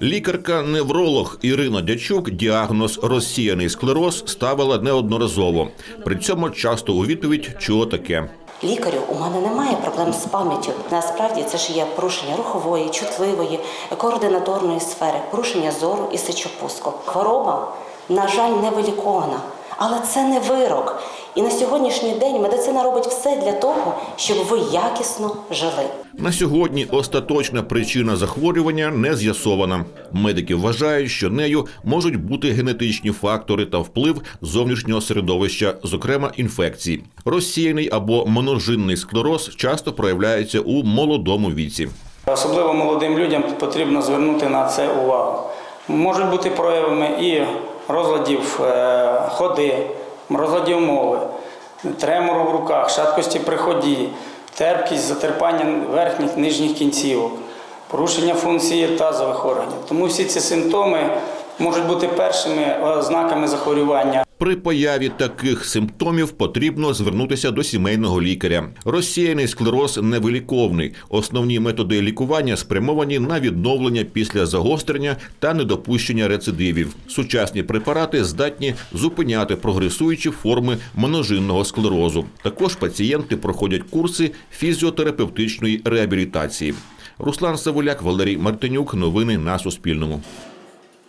Лікарка-невролог Ірина Дячук діагноз розсіяний склероз ставила неодноразово. При цьому часто у відповідь чула таке. Лікарю, у мене немає проблем з пам'яттю. Насправді це ж є порушення рухової, чутливої, координаторної сфери, порушення зору і сечопуску. Хвороба, на жаль, не вилікована, але це не вирок. І на сьогоднішній день медицина робить все для того, щоб ви якісно жили. На сьогодні остаточна причина захворювання не з'ясована. Медики вважають, що нею можуть бути генетичні фактори та вплив зовнішнього середовища, зокрема інфекцій. Розсіяний або моножинний склероз часто проявляється у молодому віці. Особливо молодим людям потрібно звернути на це увагу. Можуть бути проявами і розладів е, ходи, розладів умови, тремору в руках, шаткості при ході, терпкість, затерпання верхніх нижніх кінцівок, порушення функції тазових органів. Тому всі ці симптоми можуть бути першими ознаками захворювання. При появі таких симптомів потрібно звернутися до сімейного лікаря. Розсіяний склероз невиліковний. Основні методи лікування спрямовані на відновлення після загострення та недопущення рецидивів. Сучасні препарати здатні зупиняти прогресуючі форми моножинного склерозу. Також пацієнти проходять курси фізіотерапевтичної реабілітації. Руслан Савуляк, Валерій Мартинюк. Новини на Суспільному.